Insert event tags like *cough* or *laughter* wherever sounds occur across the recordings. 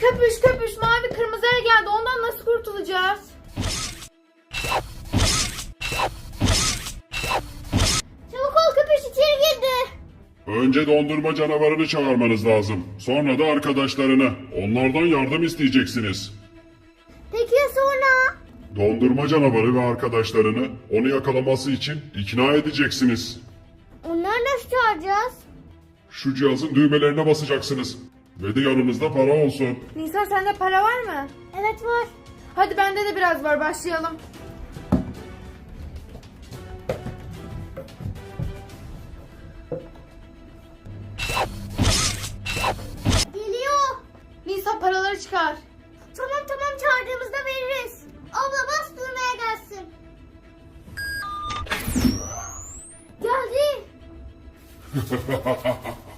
Köpüş köpüş mavi kırmızıya geldi. Ondan nasıl kurtulacağız? Çabuk ol köpüş içeri girdi. Önce dondurma canavarını çağırmanız lazım. Sonra da arkadaşlarını. Onlardan yardım isteyeceksiniz. Peki ya sonra? Dondurma canavarı ve arkadaşlarını onu yakalaması için ikna edeceksiniz. Onları nasıl çağıracağız? Şu cihazın düğmelerine basacaksınız. Ve de yanınızda para olsun. Nisa sende para var mı? Evet var. Hadi bende de biraz var başlayalım. Geliyor. Nisa paraları çıkar. Tamam tamam çağırdığımızda veririz. Abla bas durmaya gelsin. Geldi. *laughs*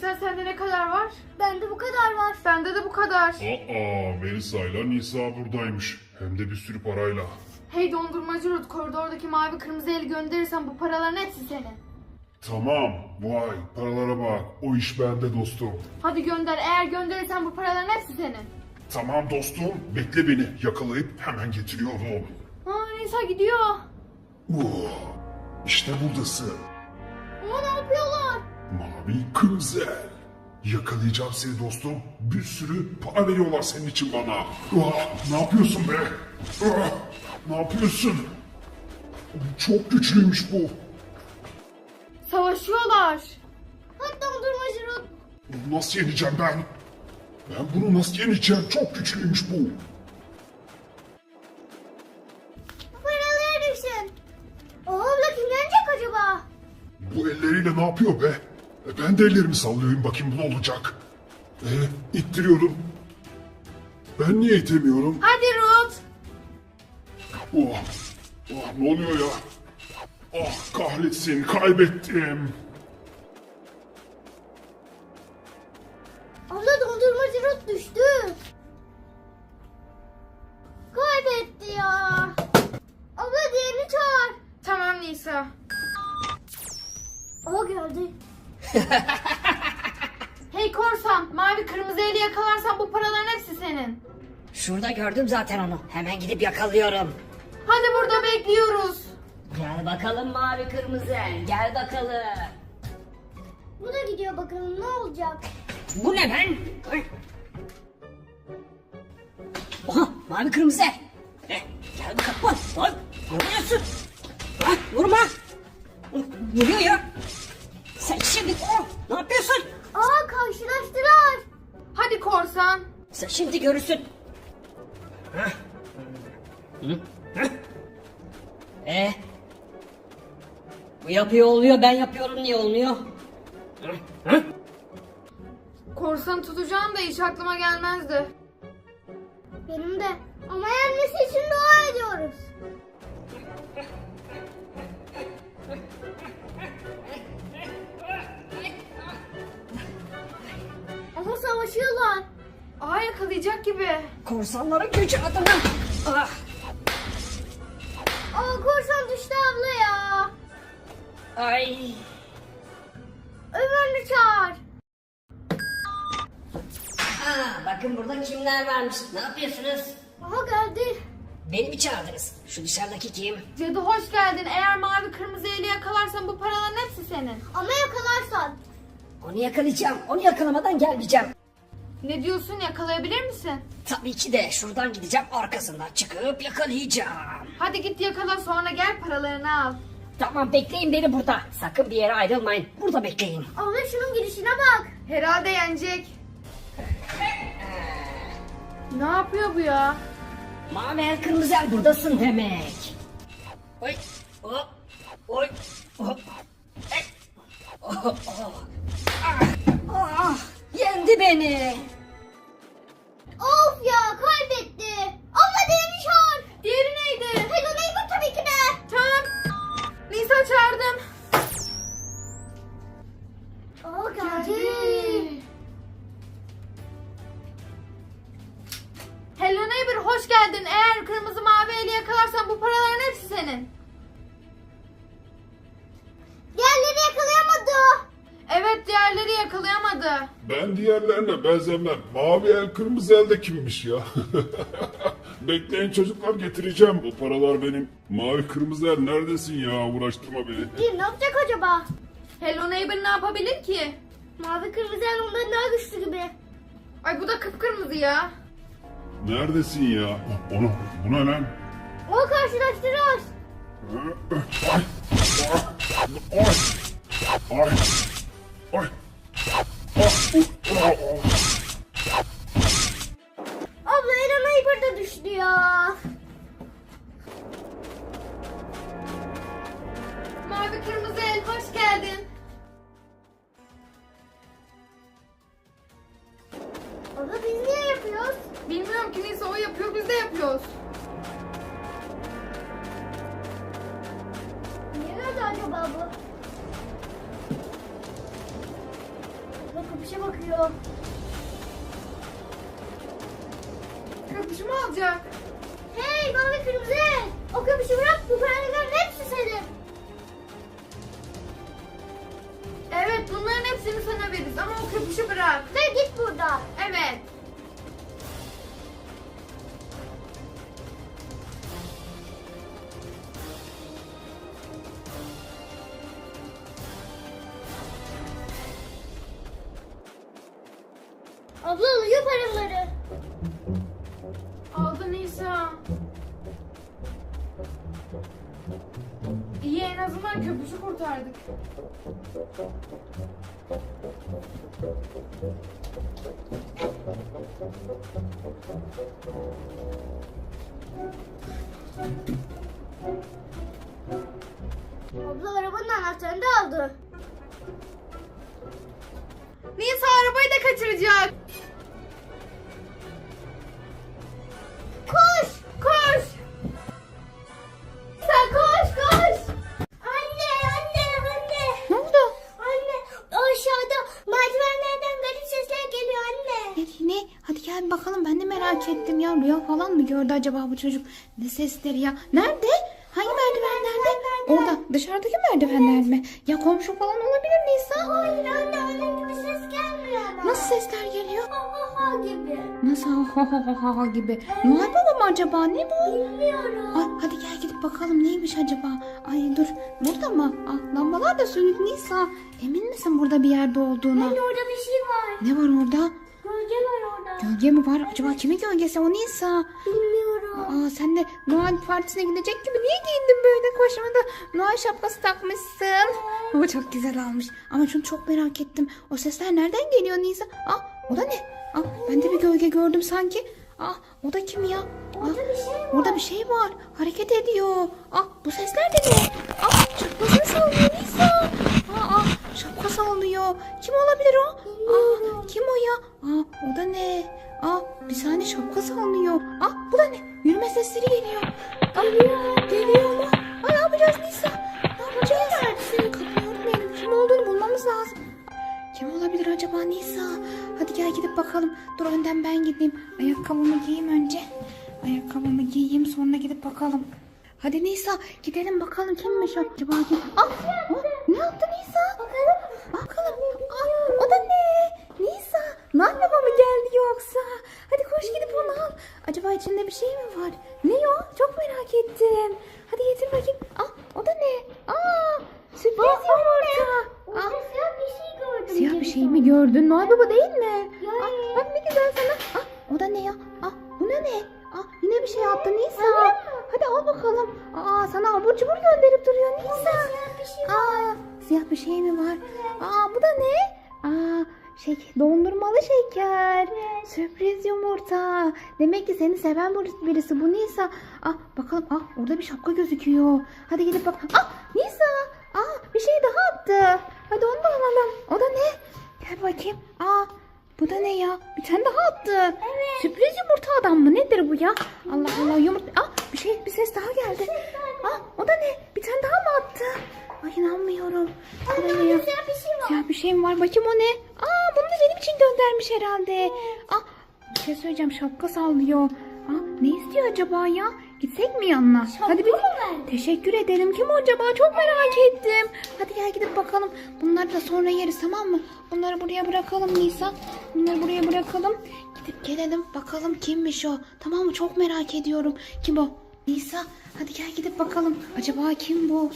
Nisa sende ne kadar var? Bende bu kadar var. Bende de bu kadar. Aa, Melisa ile Nisa buradaymış. Hem de bir sürü parayla. Hey dondurmacı Ruth koridordaki mavi kırmızı eli gönderirsen bu paraların hepsi senin. Tamam. Vay paralara bak. O iş bende dostum. Hadi gönder eğer gönderirsen bu paraların hepsi senin. Tamam dostum. Bekle beni. Yakalayıp hemen getiriyorum. Aa Nisa gidiyor. Oh, işte buradasın. Ama ne yapıyorlar? Mavi kırmızı el. Yakalayacağım seni dostum. Bir sürü para veriyorlar senin için bana. Ah, ne yapıyorsun be? Ah, ne yapıyorsun? Çok güçlüymüş bu. Savaşıyorlar. Hadi dondurmacı Ruth. Bunu nasıl yeneceğim ben? Ben bunu nasıl yeneceğim? Çok güçlüymüş bu. Paraları düşün. O abla kim yenecek acaba? Bu elleriyle ne yapıyor be? E, ben de ellerimi sallıyorum bakayım bu ne olacak? E, ittiriyorum. Ben niye itemiyorum? Hadi Ruth. Oh, oh ne oluyor ya? Ah kahretsin kaybettim. Abla dondurmacı Ruth düştü. Kaybetti ya. Abla diğerini çağır. Tamam Nisa. O geldi. *laughs* Hey korsan mavi kırmızı eli yakalarsan bu paraların hepsi senin. Şurada gördüm zaten onu. Hemen gidip yakalıyorum. Hadi burada bekliyoruz. Gel bakalım mavi kırmızı. Gel bakalım. Bu da gidiyor bakalım ne olacak. Bu ne ben? Ay. Oha mavi kırmızı. Eh, Gel bakalım. Ay, ay, vuruyorsun. Ah, vurma. Vuruyor ya. Sen şimdi oh, ne yapıyorsun? Aa karşılaştılar. Hadi korsan. Sen şimdi görürsün. Hah. Hı? Hah. Eh. Bu yapıyor oluyor ben yapıyorum niye olmuyor? Hı? Hı? Korsanı tutacağım da hiç aklıma gelmezdi. Benim de. Savaşıyorlar. Aa yakalayacak gibi. Korsanların gücü adına. Ah. Aa korsan düştü abla ya. Ay. Öbürünü çağır. Ha, bakın burada kimler varmış. Ne yapıyorsunuz? Aha geldi. Beni mi çağırdınız? Şu dışarıdaki kim? Cadı hoş geldin. Eğer mavi kırmızı eli yakalarsan bu paraların hepsi senin. Ama yakalarsan. Onu yakalayacağım. Onu yakalamadan gelmeyeceğim. Ne diyorsun yakalayabilir misin? Tabii ki de şuradan gideceğim arkasından çıkıp yakalayacağım. Hadi git yakala sonra gel paralarını al. Tamam bekleyin beni burada. Sakın bir yere ayrılmayın. Burada bekleyin. Abla şunun gidişine bak. Herhalde yenecek. Ne yapıyor bu ya? Mavi el kırmızı el buradasın demek. Oy. Hop. Oy. Hop. Ey. Oh, oh. Ah, ah, yendi beni. Hoş geldin. Eğer kırmızı mavi eli yakalarsan bu paraların hepsi senin. Diğerleri yakalayamadı. Evet diğerleri yakalayamadı. Ben diğerlerine benzemem. Mavi el kırmızı el de kimmiş ya? *laughs* Bekleyin çocuklar getireceğim. Bu paralar benim. Mavi kırmızı el neredesin ya? Uğraştırma beni. Bir ne yapacak acaba? Hello Neighbor ne yapabilir ki? Mavi kırmızı el ondan daha güçlü gibi. Ay bu da kıpkırmızı ya. Neredesin ya? Onu, bu ne lan? O karşılaştırıyoruz. Ay! Ay! Ay! Ay! Ay! Abla Eren Ayıpır da düştü ya. Mavi kırmızı el İyi en azından köpüşü kurtardık. Abla arabanın anahtarını da aldı. Nisa arabayı da kaçıracak. Acaba bu çocuk? Ne sesleri ya? Nerede? Hangi merdivenlerde? Orada dışarıdaki merdivenler mi? Ya komşu falan olabilir Nisa. Hayır anne anne gibi ses gelmiyor ama. Nasıl sesler geliyor? Ha ha ha gibi. Nasıl ha ha ha ha ha gibi? Noel Baba mı acaba? Ne bu? Bilmiyorum. Ay, hadi gel gidip bakalım neymiş acaba? Ay dur burada mı? Ah, lambalar da sönük Nisa. Emin misin burada bir yerde olduğuna? Anne orada bir şey var. Ne var orada? Gölge var orada. Gölge mi var? Acaba kimin gölgesi o Nisa? Bilmiyorum. Aa sen de Noel partisine gidecek gibi niye giyindin böyle koşma da Noel şapkası takmışsın. Ama çok güzel olmuş. Ama şunu çok merak ettim. O sesler nereden geliyor Nisa? Aa o da ne? Aa ben de bir gölge gördüm sanki. Aa o da kim ya? Aa, Orada bir şey var. Orada bir şey var. Hareket ediyor. Aa bu sesler de ne? Aa şapkasını sallıyor Nisa. Aa, aa şapka sallıyor. Kim olabilir o? Aa kim o ya? Aa o da ne? Bir saniye şapka sallıyor. Aa bu da ne? Yürüme sesleri geliyor. Geliyor. Geliyor mu? Aa ne yapacağız Nisa? Ne yapacağız? Kapıyı örtmeyelim. Kim olduğunu bulmamız lazım. Kim olabilir acaba Nisa? Hadi gel gidip bakalım. Dur önden ben gideyim. Ayakkabımı giyeyim önce. Ayakkabımı giyeyim sonra gidip bakalım. Hadi Nisa gidelim bakalım kimmiş acaba? Ah, ah, ne yaptı Nisa? Bakalım. Bakalım. Ah, o da ne? Nisa. Nar baba mı geldi yoksa? Hadi koş gidip onu al. Acaba içinde bir şey mi var? Ne o? Çok merak ettim. Hadi getir bakayım. Ah, o da ne? Aa, sürpriz yumurta. Orada Ah, siyah bir şey gördüm. Siyah bir şey mi gördün? Noel Baba değil mi? Yani. Ah, bak ne güzel sana. Ah, o da ne ya? Ah, bu ne ne? Ah, yine bir şey yaptı Nisa. Hadi al bakalım. Aa, sana abur cubur gönderip duruyor Nisa. siyah bir şey Aa, siyah bir şey mi var? Aa, bu da ne? Şey, dondurmalı şeker. Sürpriz yumurta. Demek ki seni seven bir- birisi bu Nisa. Ah, bakalım. Ah, orada bir şapka gözüküyor. Hadi gidip bak. Ah, Nisa. Aa, bir şey daha attı. Hadi onu da alalım. O da ne? Gel bakayım. Aa, bu da ne ya? Bir tane daha attı. Evet. Sürpriz yumurta adam mı? Nedir bu ya? Allah Allah yumurta. Ah, bir şey, bir ses daha geldi. Ah, o da ne? Bir tane daha mı attı? Ay inanmıyorum. Ne ya? Siyah bir şey var. Siyah bir şey mi var? Bakayım o ne? Benim için göndermiş herhalde. Aa bir şey söyleyeceğim şapka sallıyor. Aa ne istiyor acaba ya? Gitsek mi yanına? Hadi bir? Teşekkür ederim. Kim acaba? Çok merak ettim. Hadi gel gidip bakalım. Bunları da sonra yeriz tamam mı? Bunları buraya bırakalım Nisa. Bunları buraya bırakalım. Gidip gelelim bakalım kimmiş o. Tamam mı? Çok merak ediyorum. Kim o? Nisa hadi gel gidip bakalım. Acaba kim bu?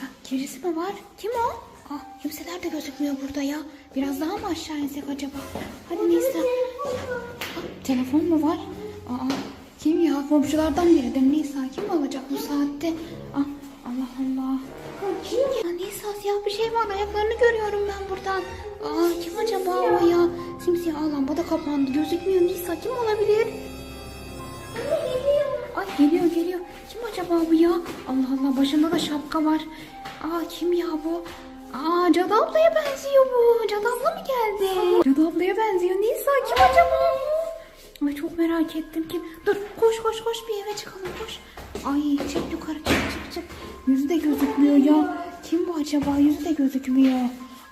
Ha, birisi mi var? Kim o? Ah, kimseler de gözükmüyor burada ya. Biraz daha mı aşağı insek acaba? Hadi Nisa. Telefon mu var? Aa, kim ya? Komşulardan biridir. Nisa kim olacak bu saatte? Ah, Allah Allah. Kim ya? Nisa siyah bir şey var. Ayaklarını görüyorum ben buradan. Aa, kim acaba o ya? Simsiyah Aa, lamba da kapandı. Gözükmüyor Nisa. Kim olabilir? Ay geliyor geliyor. Kim acaba bu ya? Allah Allah başında da şapka var. Aa kim ya bu? Aa Cadı ablaya benziyor bu. Cadı abla mı geldi? Cadı ablaya benziyor. Nisa kim acaba? Ay çok merak ettim kim? Dur koş koş koş bir eve çıkalım koş. Ay çık yukarı çık çık çık. Yüzü de gözükmüyor ya. Kim bu acaba? Yüzü de gözükmüyor.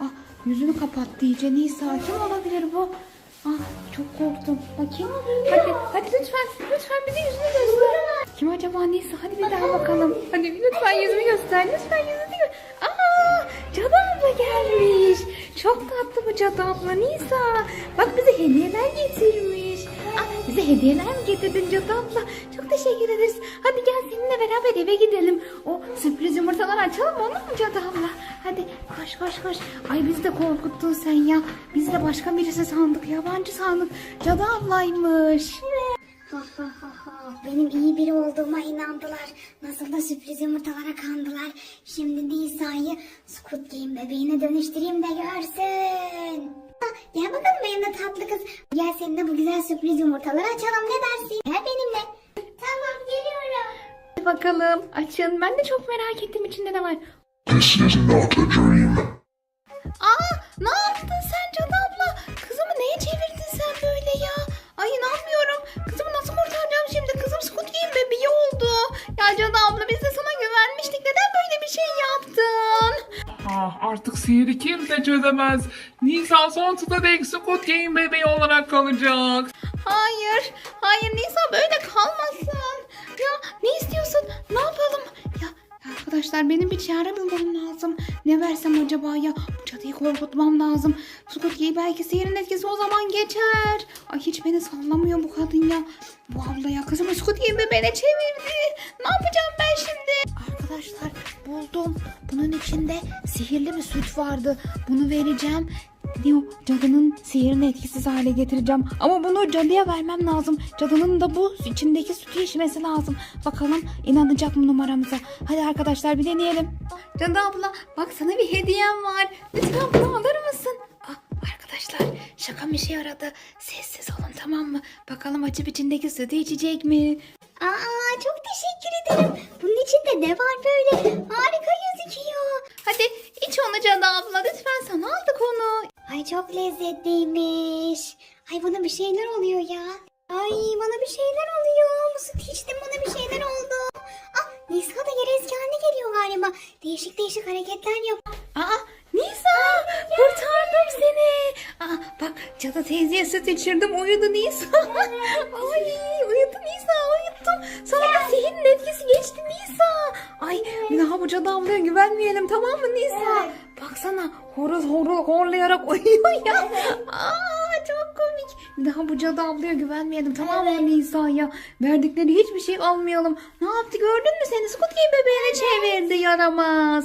Ah yüzünü kapattı iyice. Nisa kim olabilir bu? Ah çok korktum. Bakayım. Hadi hadi lütfen lütfen bize yüzünü göster. Kim acaba Nisa? Hadi bir daha bakalım. Hadi lütfen yüzünü göster. Lütfen yüzünü göster. Aa Cadı abla gelmiş. Çok tatlı bu Cadı abla Nisa. Bak bize hediyeler getirmiş. Ah, bize hediyeler mi getirdin Cadı abla? Çok teşekkür ederiz. Hadi gel seninle beraber eve gidelim. O sürpriz yumurtaları açalım olur mu Cadı abla? Hadi koş koş koş. Ay bizi de korkuttun sen ya. Biz de başka birisi sandık. Yabancı sandık. Cadı ablaymış. Ha ha ha ha. Benim iyi biri olduğuma inandılar. Nasıl da sürpriz yumurtalara kandılar. Şimdi Nisa'yı Squid Game bebeğine dönüştüreyim de görsün. *laughs* Gel bakalım benimle tatlı kız. Gel seninle bu güzel sürpriz yumurtaları açalım ne dersin? Gel benimle. Tamam geliyorum. Bakalım açın. Ben de çok merak ettim içinde ne var. This is not a dream. Cadı abla biz de sana güvenmiştik. Neden böyle bir şey yaptın? Ah artık sihiri kimse çözemez. Nisa sonsuza dek Squid Game bebeği olarak kalacak. Hayır. Hayır Nisa böyle kalmasın. Ya ne istiyorsun? Ne yapalım? Arkadaşlar benim bir çare bulmam lazım. Ne versem acaba ya? Bu cadıyı korkutmam lazım. Game belki sihirin etkisi o zaman geçer. Ay hiç beni sallamıyor bu kadın ya. Bu abla ya Squid Game bebeğine çevirdi. Ne yapacağım ben şimdi? Arkadaşlar buldum. Bunun içinde sihirli bir süt vardı. Bunu vereceğim. Diyor cadının sihirini etkisiz hale getireceğim. Ama bunu cadıya vermem lazım. Cadının da bu içindeki sütü içmesi lazım. Bakalım inanacak mı numaramıza. Hadi arkadaşlar bir deneyelim. Cadı abla bak sana bir hediyem var. Lütfen bunu alır mısın? Ah, arkadaşlar şaka bir şey aradı. Sessiz olun tamam mı? Bakalım açıp içindeki sütü içecek mi? Aa çok teşekkür ederim. Bunun içinde ne var böyle? Harika gözüküyor. Hadi iç onu Cadı abla lütfen sana aldık onu. Ay çok lezzetliymiş. Ay bana bir şeyler oluyor ya. Ay bana bir şeyler oluyor. Bu içtim bana bir şeyler oldu. Ah Nisa da yere eski haline geliyor galiba. Değişik değişik hareketler yap. Aa Nisa kurtardım seni. Aa bak Cadı teyzeye süt içirdim uyudu Nisa. *laughs* Ay uyudu Nisa uyuttum. Sonra da sihirin etkisi geçti Nisa. Ay daha bu Cadı ablaya güvenmeyelim tamam mı Nisa? Baksana horoz horoz horlayarak *laughs* uyuyor ya. Aa çok komik. Bir daha bu Cadı ablaya güvenmeyelim tamam mı Nisa ya? Verdikleri hiçbir şey almayalım. Ne yaptı gördün mü seni? Squid Game bebeğine çevirdi yaramaz.